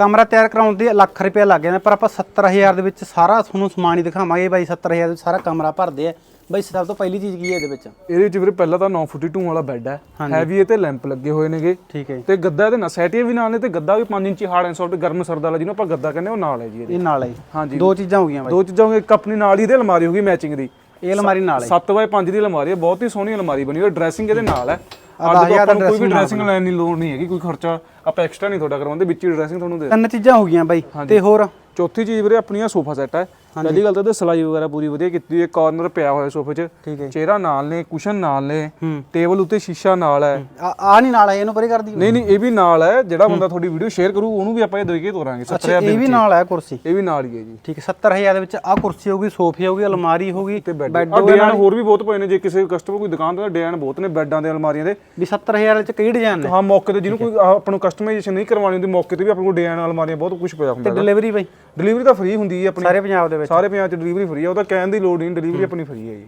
ਕਮਰਾ ਤਿਆਰ ਕਰਾਉਣ ਦੀ ਲੱਖ ਰੁਪਏ ਲੱਗ ਜਾਂਦਾ ਪਰ ਆਪਾਂ 70000 ਦੇ ਵਿੱਚ ਸਾਰਾ ਤੁਹਾਨੂੰ ਸਮਾਨ ਹੀ ਦਿਖਾਵਾਂਗੇ ਬਾਈ 70000 ਦੇ ਵਿੱਚ ਸਾਰਾ ਕਮਰਾ ਭਰਦੇ ਆ। ਬਾਈ ਸਭ ਤੋਂ ਪਹਿਲੀ ਚੀਜ਼ ਕੀ ਹੈ ਇਹਦੇ ਵਿੱਚ? ਇਹਦੇ ਵਿੱਚ ਵੀਰੇ ਪਹਿਲਾਂ ਤਾਂ 9 ਫੁੱਟੀ ਟੂ ਵਾਲਾ ਬੈੱਡ ਹੈ। ਹੈਵੀ ਇਹ ਤੇ ਲੈਂਪ ਲੱਗੇ ਹੋਏ ਨੇਗੇ। ਠੀਕ ਹੈ। ਤੇ ਗੱਦਾ ਇਹਦੇ ਨਾਲ ਸੈਟੀਆਂ ਵੀ ਨਾਲ ਨੇ ਤੇ ਗੱਦਾ ਵੀ 5 ਇੰਚੀ ਹਾਰਡ ਐਂਡ ਸੌਫਟ ਗਰਮ ਸਰਦ ਵਾਲਾ ਜਿਹਨੂੰ ਆਪਾਂ ਗੱਦਾ ਕਹਿੰਦੇ ਉਹ ਨਾਲ ਹੈ ਜੀ ਇਹਦੇ ਇਹ ਨਾਲ ਹੈ। ਹਾਂਜੀ। ਦੋ ਚੀਜ਼ਾਂ ਹੋ ਗਈਆਂ ਬਾਈ। ਦੋ ਚੀਜ਼ਾਂ ਹੋਗੀਆਂ, ਇੱਕ ਆਪਣੀ ਨਾਲ ਹੀ ਇਹਦੇ ਅਲਮਾਰੀ ਹੋਗੀ ਮੈਚਿੰਗ ਦੀ। ਇਹ ਅਲਮਾਰੀ ਨਾਲ ਹੈ। 7x5 ਦੀ ਅਲਮਾਰੀ ਹੈ ਬਹੁਤ ਹੀ ਸੋਹਣੀ ਅਲਮਾਰੀ ਬਣੀ ਹੋਈ ਡਰੈਸਿੰਗ ਇਹਦੇ ਨਾਲ ਹੈ। ਅੱਜ ਆਪਾਂ ਨੂੰ ਕੋਈ ਵੀ ਡਰੈਸਿੰਗ ਲੈਣ ਦੀ ਲੋੜ ਨਹੀਂ ਹੈਗੀ ਕੋਈ ਖਰਚਾ ਆਪਾਂ ਐਕਸਟਰਾ ਨਹੀਂ ਤੁਹਾਡਾ ਕਰਵਾਉਂਦੇ ਵਿੱਚ ਹੀ ਡਰੈਸਿੰਗ ਤੁਹਾਨੂੰ ਦੇ ਤਿੰਨ ਚੀਜ਼ਾਂ ਹੋ ਗਈਆਂ ਬਾਈ ਤੇ ਹੋਰ? ਚੌਥੀ ਚੀਜ਼ ਵੀਰੇ ਆਪਣੀ ਆ ਸੋਫਾ ਸੈੱਟ ਹੈ। ਪਹਿਲੀ ਗੱਲ ਤਾਂ ਇਹਦੇ ਸਲਾਈ ਵਗੈਰਾ ਪੂਰੀ ਵਧੀਆ ਕੀਤੀ ਹੋਈ ਹੈ। ਕਾਰਨਰ ਪਿਆ ਹੋਇਆ ਸੋਫੇ 'ਚ। ਠੀਕ ਹੈ ਚਿਹਰਾ ਨਾਲ ਨੇ ਕੁਸ਼ਨ ਨਾਲ ਨੇ ਟੇਬਲ ਉੱਤੇ ਸ਼ੀਸ਼ਾ ਨਾਲ ਹੈ। ਆ ਨਹੀਂ ਨਾਲ ਹੈ ਇਹਨੂੰ ਪਰੇ ਕਰ ਦੀ ਨਹੀਂ ਨਹੀਂ ਇਹ ਵੀ ਨਾਲ ਹੈ। ਜਿਹੜਾ ਬੰਦਾ ਤੁਹਾਡੀ ਵੀਡੀਓ ਸ਼ੇਅਰ ਕਰੂ ਉਹਨੂੰ ਵੀ ਆਪਾਂ ਇਹ ਦੇ ਕੇ ਤੋਰਾਂਗੇ। 70000 ਅੱਛਾ ਇਹ ਵੀ ਨਾਲ ਹੈ ਕੁਰਸੀ? ਇਹ ਵੀ ਨਾਲ ਹੀ ਹੈ ਜੀ। ਠੀਕ ਹੈ 70000 ਦੇ ਵਿੱਚ ਆ ਕੁਰਸੀ ਹੋਊਗੀ ਸੋਫੇ ਹੋਊਗੀ ਅਲਮਾਰੀ ਹੋਊਗੀ ਤੇ ਬੈੱਡ ਡਿਜ਼ਾਈਨ ਹੋਰ ਵੀ ਬਹੁਤ ਪਏ ਨੇ ਜੇ ਕਿਸੇ ਕਸਟਮਰ ਕੋਈ ਦੁਕਾਨ ਤੋਂ ਡਿਜ਼ਾਈਨ ਬਹੁਤ ਨੇ ਬੈੱਡਾਂ ਦੇ ਅਲਮਾਰੀਆਂ ਦੇ। ਵੀ 70000 ਵਿੱਚ ਕਈ ਡਿਜ਼ਾਈਨ ਨੇ? ਹਾਂ ਮੌਕੇ ਤੇ ਜਿਹਨੂੰ ਕੋਈ ਆਪਾਂ ਨੂੰ ਕਸਟਮਾਈਜ਼ੇਸ਼ਨ ਨਹੀਂ ਕਰਵਾਉਣੀ ਹੁੰਦੀ ਮੌਕੇ ਤੇ ਵੀ ਆਪਣੇ ਕੋਲ ਡਿਜ਼ਾਈਨ ਅਲਮਾਰੀਆਂ ਬਹੁਤ ਕੁਝ ਪਿਆ ਹੁੰਦਾ ਤੇ ਡਿਲੀਵਰੀ ਬਾਈ? ਡਿਲੀਵਰੀ ਤਾਂ ਫ੍ਰੀ ਹੁੰਦੀ ਹੈ ਆਪਣੀ। ਸਾਰੇ ਪੰਜਾਬ ਦੇ ਵਿੱਚ। ਸਾਰੇ ਪੰਜਾਬ 'ਚ ਡਿਲੀਵਰੀ ਫ੍ਰੀ ਹੈ ਉਹਦਾ ਕਹਿਣ ਦੀ ਲੋੜ ਨਹੀਂ ਡਿਲੀਵਰੀ ਆਪਣੀ ਫ੍ਰੀ ਹੈ ਜੀ।